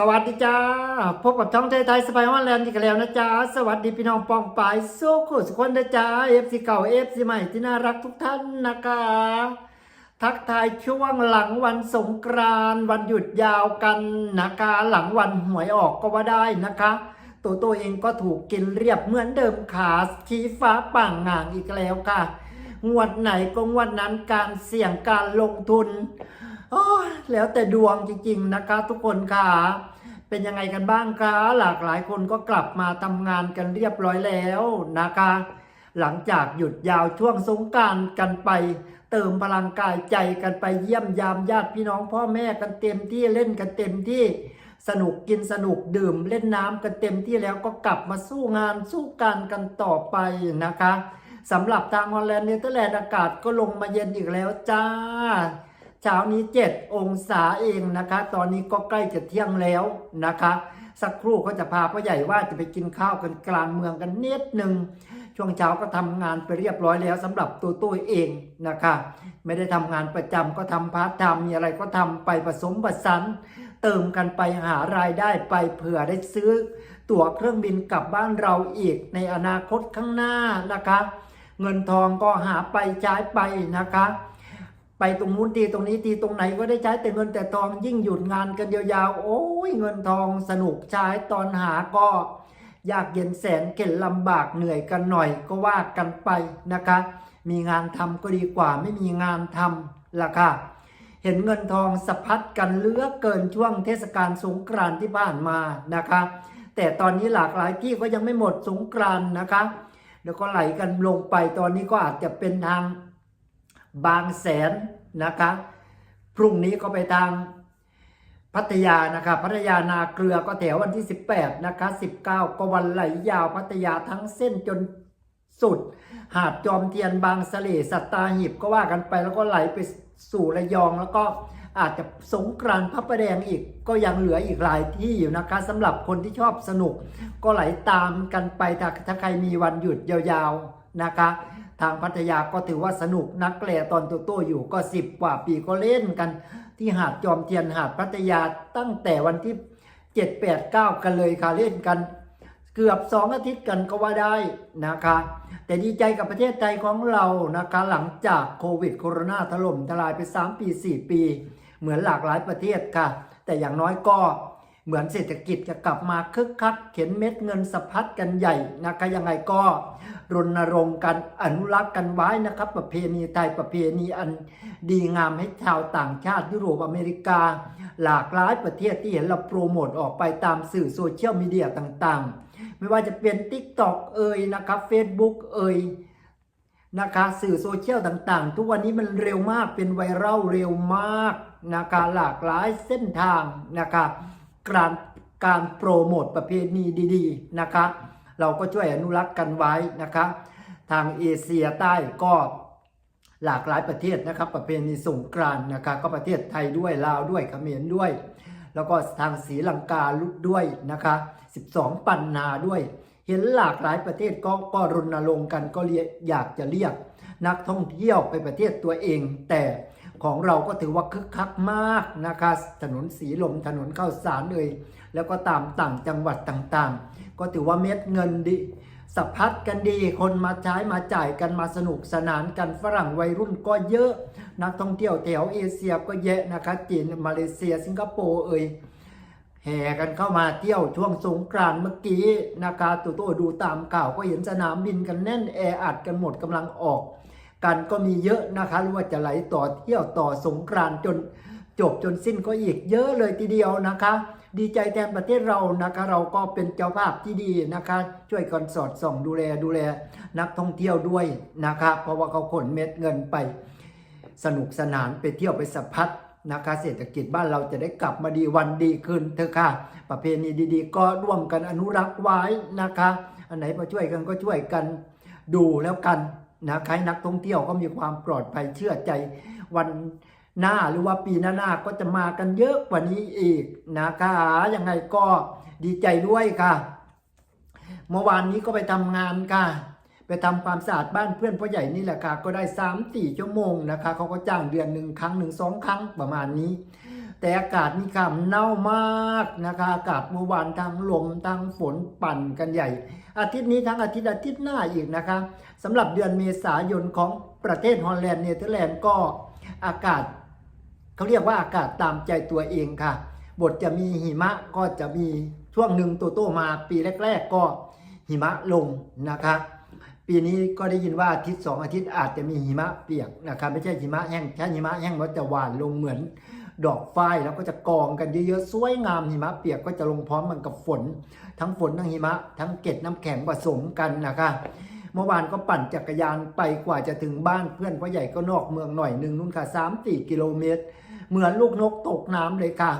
สวัสดีจ้า พบกับช่องไทยไทยสไปฮอนแลนด์ที่กันแล้วนะจ๊ะสวัสดีพี่น้องปองปายสู้ขุสุคนนะจ๊ะเอฟซีเก่าเอฟซีใหม่ที่น่ารักทุกท่านนะคะ ทักทายช่วงหลังวันสงกรานต์วันหยุดยาวกันนะคะ หลังวันหวยออกก็ว่าได้นะคะตัวตัวเองก็ถูกกินเรียบเหมือนเดิมขาชี้ฟ้าป่างงางอีกแล้วค่ะงวดไหนก็งวดนั้นการเสี่ยงการลงทุน แล้วแต่ดวงจริง ๆ นะคะ ทุกคนค่ะ เป็นยังไงกันบ้างคะหลากหลายคนก็กลับมาทำงานกันเรียบร้อยแล้วนะคะ หลังจากหยุดยาวช่วงสงการกันไป เติมพลังกายใจกันไปเยี่ยมยามญาติพี่น้องพ่อแม่กันเต็มที่เล่นกันเต็มที่สนุกกินสนุกดื่มเล่นน้ำกันเต็มที่แล้วก็กลับมาสู้งานสู้การกันต่อไปนะคะสำหรับทางฮอลแลนด์เนเธอร์แลนด์อากาศก็ลงมาเย็นอีกแล้วจ้า ช้านี้ 7 องศาเองนะคะ ตอนนี้ก็ใกล้จะเที่ยงแล้วนะคะ สักครู่ก็จะพาพ่อใหญ่ว่าจะไปกินข้าวกันกลางเมืองกันนิดหนึ่งช่วงเช้าก็ทำงานไปเรียบร้อยแล้วสำหรับตัวตัวเองนะคะ ไม่ได้ทำงานประจำก็ทำพาร์ทไทม์มีอะไรก็ทำไปผสมผสานเติมกันไปหารายได้ไปเผื่อได้ซื้อ ตั๋วเครื่องบินกลับบ้านเราอีกในอนาคตข้างหน้านะคะ เงินทองก็หาไปใช้ไปนะคะ ไปตรงนู้นทีตรงนี้ทีตรงไหนก็ได้ใช้แต่เงินแต่ทองยิ่งหยุดงานกันยาวๆ โอ้ยเงินทองสนุกใช้ตอนหาก็ยากเย็นแสนเข็นลำบากเหนื่อยกันหน่อยก็ว่ากันไปนะคะ มีงานทำก็ดีกว่าไม่มีงานทำล่ะค่ะ เห็นเงินทองสะพัดกันเลือเกินช่วงเทศกาลสงกรานต์ที่ผ่านมานะคะ แต่ตอนนี้หลากหลายที่ก็ยังไม่หมดสงกรานต์นะคะ แล้วก็ไหลกันลงไปตอนนี้ก็อาจจะเป็นทาง บางแสนนะคะพรุ่งนี้ก็ไปทางพัทยานะคะพัทยานาเกลือก็แถววันที่ 18นะคะ19 ก็วันไหลยาวพัทยาทั้งเส้นจนสุด หาดจอมเทียนบางสะเลสัตตาหิบก็ว่ากันไปแล้วก็ไหลไปสู่ระยองแล้วก็อาจจะสงกรานต์พระประแดงอีกก็ยังเหลืออีกหลายที่อยู่นะคะสำหรับคนที่ชอบสนุก ก็ไหลตามกันไปถ้าใครมีวันหยุดยาวๆนะคะ ทางพัทยาก็ถือว่าสนุกนักแลตอนโตโต้อยู่ก็สิบกว่าปีก็เล่นกัน ที่หาดจอมเทียนหาดพัทยาตั้งแต่วันที่7 8 9กันเลยค่ะเล่นกัน เกือบ2อาทิตย์กันก็ว่าได้นะคะ แต่ดีใจกับประเทศไทยของเรานะคะ หลังจากโควิดโคโรนาถล่มทลายไป 3 ปี 4 ปี เหมือนหลากหลายประเทศค่ะ แต่อย่างน้อยก็ เหมือนเศรษฐกิจจะกลับมาคึกคัก เข็นเม็ดเงินสะพัดกันใหญ่นะคะยังไงก็รณรงค์กันอนุรักษ์กันไว้นะครับ ประเพณีไทยประเพณีอันดีงามให้ชาวต่างชาติยุโรปอเมริกา หลากหลายประเทศที่เห็นเราโปรโมทออกไปตามสื่อโซเชียลมีเดียต่างๆ ไม่ว่าจะเป็น TikTok เอ่ยนะครับ Facebook เอ่ยนะคะสื่อโซเชียลต่างๆ ทุกวันนี้มันเร็วมากเป็นไวรัลเร็วมากนะคะหลากหลายเส้นทางนะคะ การการโปรโมทประเพณีดีๆนะคะ เราก็ช่วยอนุรักษ์กันไว้นะคะ ทางเอเชียใต้ก็หลากหลายประเทศนะครับ ประเพณีสงกรานต์นะคะก็ประเทศไทยด้วยลาวด้วยเขมรด้วย แล้วก็ทางศรีลังกาลุด้วยนะคะ 12 ปันนาด้วย เห็นหลากหลายประเทศก็ก็รณรงค์กันก็อยากจะเรียกนักท่องเที่ยวไปประเทศตัวเอง แต่ ของเราก็ถือว่าคึกคักมากนะคะ ถนนสีลมถนนข้าวสารเลย แล้วก็ตามต่างจังหวัดต่างๆ ก็ถือว่าเม็ดเงินดีสะพัดกันดี คนมาใช้มาจ่ายกันมาสนุกสนานกันฝรั่งวัยรุ่นก็เยอะ นักท่องเที่ยวแถวเอเชียก็เยอะนะคะจีนมาเลเซีย สิงคโปร์เอ่ยแห่กันเข้ามาเที่ยวช่วงสงกรานต์เมื่อกี้นะคะตัวโตดูตามข่าวก็เห็นสนามบินกันแน่นแออัดกันหมดกำลังออก กันก็มีเยอะนะคะหรือว่าจะไหลต่อเที่ยวต่อสงกรานจนจบจนสิ้นก็อีกเยอะเลยทีเดียวนะคะ ดีใจแทนประเทศเรานะคะ เราก็เป็นเจ้าภาพที่ดีนะคะ ช่วยกันสอดส่องดูแลดูแลนักท่องเที่ยวด้วยนะคะ เพราะว่าเขาขนเม็ดเงินไป สนุกสนานไปเที่ยวไปสัมผัสนะคะ เศรษฐกิจบ้านเราจะได้กลับมาดีวันดีขึ้นเถอะค่ะ ประเพณีดีๆ ก็ร่วมกันอนุรักษ์ไว้นะคะ อันไหนมาช่วยกันก็ช่วยกันดูแล้วกัน นะใครนักท่องเที่ยวก็มีความปลอดภัยเชื่อใจวันหน้าหรือว่าปีหน้าก็จะมากันเยอะกว่านี้อีกนะคะยังไงก็ดีใจด้วยค่ะ เมื่อวานนี้ก็ไปทำงานค่ะ ไปทำความสะอาดบ้านเพื่อนพ่อใหญ่นี่แหละค่ะ ก็ได้3ามสี่ชั่วโมงนะคะเขาก็จ้างเดือนหนึ่งครั้งหนึ่งสองครั้งประมาณนี้ แต่อากาศมีคำเน่ามากนะคะ อากาศเมื่อวานทั้งลมทั้งฝนปั่นกันใหญ่ อาทิตย์นี้ทั้งอาทิตย์อาทิตย์หน้าอีกนะคะสำหรับเดือนเมษายนของประเทศฮอลแลนด์เนเธอร์แลนด์ก็อากาศเขาเรียกว่าอากาศตามใจตัวเองค่ะ บทจะมีหิมะก็จะมีช่วงหนึ่งตัวโตมาปีแรก ๆ ก็หิมะลงนะคะ ปีนี้ก็ได้ยินว่าอาทิตย์สองอาทิตย์อาจจะมีหิมะเปียกนะครับไม่ใช่หิมะแห้งถ้าหิมะแห้งมันจะหวานลงเหมือน ดอกฝ้ายแล้วก็จะกองกันเยอะๆสวยงามหิมะเปียกก็จะลงพร้อมมันกับฝน ทั้งฝนทั้งหิมะ ทั้งเกล็ดน้ำแข็งผสมกันนะคะเมื่อวานก็ปั่นจักรยานไปกว่าจะถึงบ้านเพื่อนพ่อใหญ่ก็นอกเมืองหน่อยหนึ่งนู่นค่ะสามสี่กิโลเมตร เหมือนลูกนกตกน้ำเลยค่ะ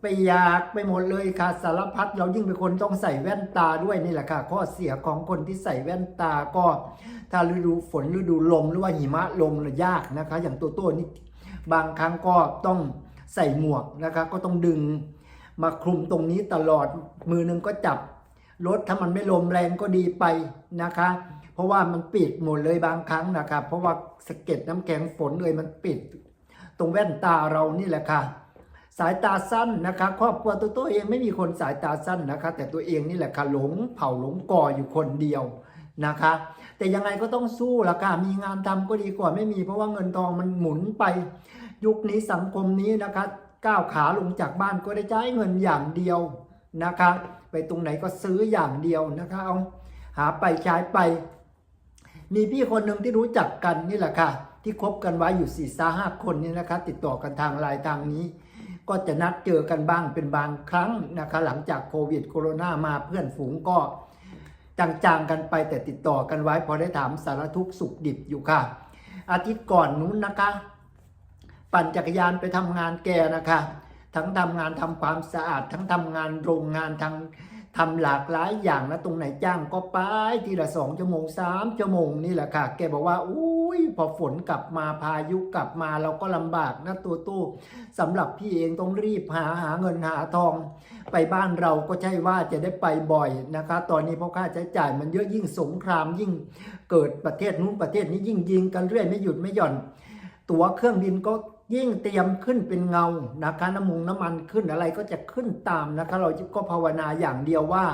ไปอยากไปหมดเลยค่ะสารพัดเรายิ่งเป็นคนต้องใส่แว่นตาด้วยนี่แหละค่ะ ข้อเสียของคนที่ใส่แว่นตาก็ ถ้าฤดูฝนฤดูลมหรือว่าหิมะลงน่ะยากนะคะ อย่างตัวโต้นี่บางครั้งก็ต้อง ใส่หมวกนะคะก็ต้องดึงมาคลุมตรงนี้ตลอดมือหนึงก็จับรถถ้ามันไม่ลมแรงก็ดีไปนะคะ เพราะว่ามันปิดหมดเลยบางครั้งนะคะเพราะว่าสะเก็ดน้ำแข็งฝนเลยมันปิด ตรงแว่นตาเรานี่แหละค่ะ สายตาสั้นนะคะครอบครัวตัวตัวเองไม่มีคนสายตาสั้นนะคะ แต่ตัวเองนี่แหละค่ะหลงเผาหลงก่ออยู่คนเดียวนะคะ แต่ยังไงก็ต้องสู้ละค่ะมีงานทำก็ดีกว่าไม่มีเพราะว่าเงินทองมันหมุนไป ยุคนี้สังคมนี้นะคะก้าวขาลงจากบ้านก็ได้ใช้เงินอย่างเดียวนะคะ ไปตรงไหนก็ซื้ออย่างเดียวนะคะเอาหาไปใช้ไป มีพี่คนหนึ่งที่รู้จักกันนี่แหละค่ะ ที่คบกันไว้อยู่สี่สาห้าคนนี่นะคะ ติดต่อกันทางไลน์ทางนี้ ก็จะนัดเจอกันบ้างเป็นบางครั้งนะคะ หลังจากโควิดโคโรนามาเพื่อนฝูงก็จางๆกันไปแต่ติดต่อกันไว้พอได้ถามสารทุกข์สุขดิบอยู่ค่ะ อาทิตย์ก่อนนู้นนะคะ ปั่นจักรยานไปทำงานแกนะคะ ทั้งทำงานทำความสะอาด ทั้งทำงานโรงงานทั้งทำหลากหลายอย่างนะตรงไหนจ้างก็ไปทีละสองชั่วโมงสามชั่วโมงนี่แหละค่ะ แกบอกว่าอุ้ยพอฝนกลับมาพายุกลับมาเราก็ลำบากนะตัวตู้สำหรับพี่เองต้องรีบหาหาเงินหาทอง ไปบ้านเราก็ใช่ว่าจะได้ไปบ่อยนะคะ ตอนนี้เพราะค่าใช้จ่ายมันเยอะยิ่งสงครามยิ่งเกิดประเทศนู้นประเทศนี้ยิ่งยิงกันเรื่อยไม่หยุดไม่หย่อน ตั๋วเครื่องบินก็ ยิ่งเตรียมขึ้นเป็นเงานะคะน้ำมูงน้ำมันขึ้นอะไรก็จะขึ้นตามนะคะ เราก็ภาวนาอย่างเดียวว่า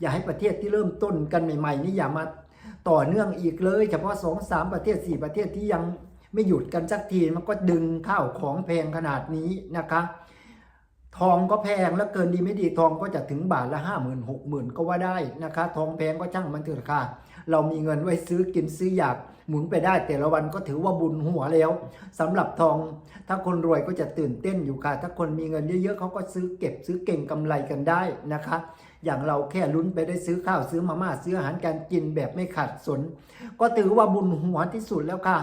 อย่าให้ประเทศที่เริ่มต้นกันใหม่ ๆ นี่อย่ามาต่อเนื่องอีกเลย เฉพาะสองสามประเทศสี่ประเทศที่ยังไม่หยุดกันสักทีมันก็ดึงข้าวของแพงขนาดนี้นะคะ ทองก็แพงแล้วเกินดีไม่ดีทองก็จะถึงบาทละห้าหมื่นหกหมื่นก็ว่าได้นะคะ ทองแพงก็ช่างมันเถอะค่ะ เรามีเงินไว้ซื้อกินซื้ออยากหมุนไปได้แต่ละวันก็ถือว่าบุญหัวแล้วสำหรับทอง ถ้าคนรวยก็จะตื่นเต้นอยู่ค่ะ ถ้าคนมีเงินเยอะๆเขาก็ซื้อเก็บซื้อเก่งกำไรกันได้นะคะ อย่างเราแค่ลุ้นไปได้ซื้อข้าวซื้อมาม่าซื้ออาหารการกินแบบไม่ขาดสน ก็ถือว่าบุญหัวที่สุดแล้วค่ะ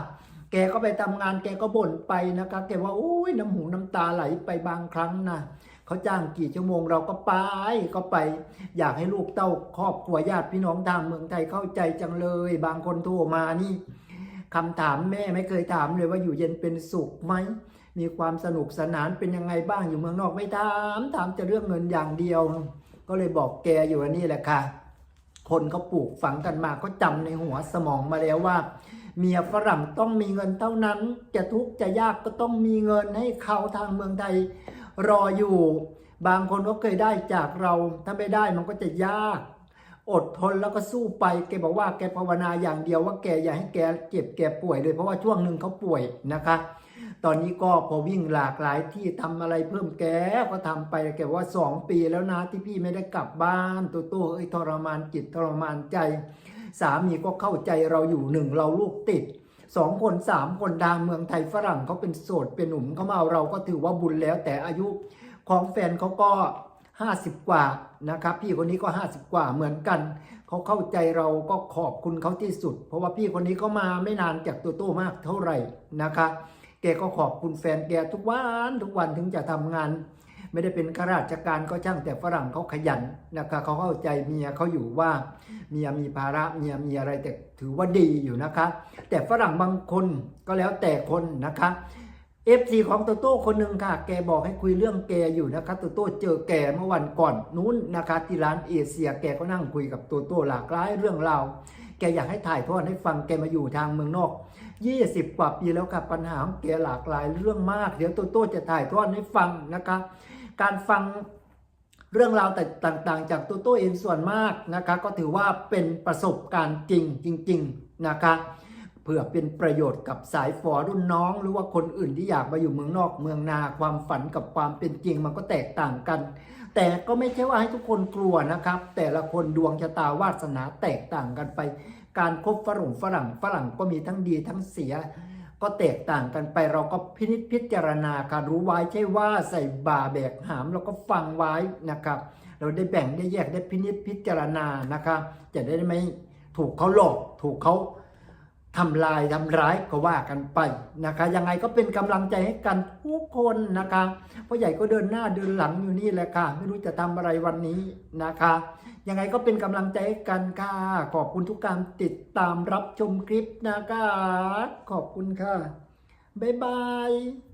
แกก็ไปทำงานแกก็บ่นไปนะคะ แกว่าอุ้ยน้ำหูน้ำตาไหลไปบางครั้งนะ เขาจ้างกี่ชั่วโมงเราก็ไปก็ไป อยากให้ลูกเต้าครอบครัวญาติพี่น้องทางเมืองไทยเข้าใจจังเลย บางคนโทรมานี่คำถามแม่ไม่เคยถามเลยว่าอยู่เย็นเป็นสุขไหมมีความสนุกสนานเป็นยังไงบ้างอยู่เมืองนอกไม่ถามถามจะเรื่องเงินอย่างเดียว ก็เลยบอกแกอยู่ว่านี่แหละค่ะ คนเขาปลูกฝังกันมาก็จำในหัวสมองมาแล้วว่า เมียฝรั่งต้องมีเงินเท่านั้น จะทุกข์จะยากก็ต้องมีเงินให้เขาทางเมืองไทย รออยู่ บางคนก็เคยได้จากเรา ถ้าไม่ได้มันก็จะยาก อดทนแล้วก็สู้ไป แกบอกว่าแกภาวนาอย่างเดียวว่าแกอย่าให้แกเจ็บแกป่วยเลย เพราะว่าช่วงหนึ่งเขาป่วยนะคะ ตอนนี้ก็พอวิ่งหลากหลายที่ทำอะไรเพิ่มแกก็ทำไปแกบอกว่าสองปีแล้วนะที่พี่ไม่ได้กลับบ้านตัวตัวเอ้ยทรมานจิตทรมานใจ สามีก็เข้าใจเราอยู่หนึ่งเราลูกติด สองคนสามคนดังเมืองไทยฝรั่งเขาเป็นโสดเป็นหนุ่มเขามาเอาเราก็ถือว่าบุญแล้ว แต่อายุของแฟนเขาก็50กว่านะครับ พี่คนนี้ก็50กว่าเหมือนกันเขาเข้าใจเราก็ขอบคุณเขาที่สุด เพราะว่าพี่คนนี้ก็มาไม่นานจากตัวโตมากเท่าไหร่นะคะ แกก็ขอบคุณแฟนแกทุกวันทุกวันถึงจะทำงาน ไม่ได้เป็นข้าราชการก็ช่างแต่ฝรั่งเขาขยันนะคะเขาเข้าใจเมียเขาอยู่ว่าเมียมีภาระเมียมีอะไรแต่ถือว่าดีอยู่นะคะ แต่ฝรั่งบางคนก็แล้วแต่คนนะคะเอฟซีของโตโต้คนหนึ่งค่ะ แกบอกให้คุยเรื่องแกอยู่นะคะโตโต้เจอแกเมื่อวันก่อนนู้นนะคะที่ร้านเอเชีย แกก็นั่งคุยกับโตโต้หลากหลายเรื่องราว แกอยากให้ถ่ายทอดให้ฟังแกมาอยู่ทางเมืองนอก 20 กว่าปีแล้วกับปัญหาของแกหลากหลายเรื่องมาก เดี๋ยวโตโต้จะถ่ายทอดให้ฟังนะคะ การฟังเรื่องราวต่างๆ จากโตโต้เองส่วนมากนะคะก็ถือว่าเป็นประสบการณ์จริงจริง ๆนะคะเพื่อเป็นประโยชน์กับสายฝอรุ่นน้อง หรือว่าคนอื่นที่อยากมาอยู่เมืองนอกเมืองนาความฝันกับความเป็นจริงมันก็แตกต่างกัน แต่ก็ไม่ใช่ว่าให้ทุกคนกลัวนะครับ แต่ละคนดวงชะตาวาสนาแตกต่างกันไป การคบฝรั่งฝรั่งฝรั่งก็มีทั้งดีทั้งเสีย ก็แตกต่างกันไปเราก็พินิจพิจารณาการรู้ไว้ใช่ว่าใส่บาแบกหามเราก็ฟังไว้นะครับ เราได้แบ่งได้แยกได้พินิจพิจารณานะครับจะได้ไม่ถูกเขาหลอกถูกเขาทำลายทำร้ายก็ว่ากันไปนะคะยังไงก็เป็นกำลังใจให้กันทุกคนนะคะพ่อใหญ่ก็เดินหน้าเดินหลังอยู่นี่แหละค่ะ ไม่รู้จะทำอะไรวันนี้นะคะ ยังไงก็เป็นกำลังใจกันค่ะ ขอบคุณทุกการติดตามรับชมคลิปนะคะ ขอบคุณค่ะ บ๊ายบาย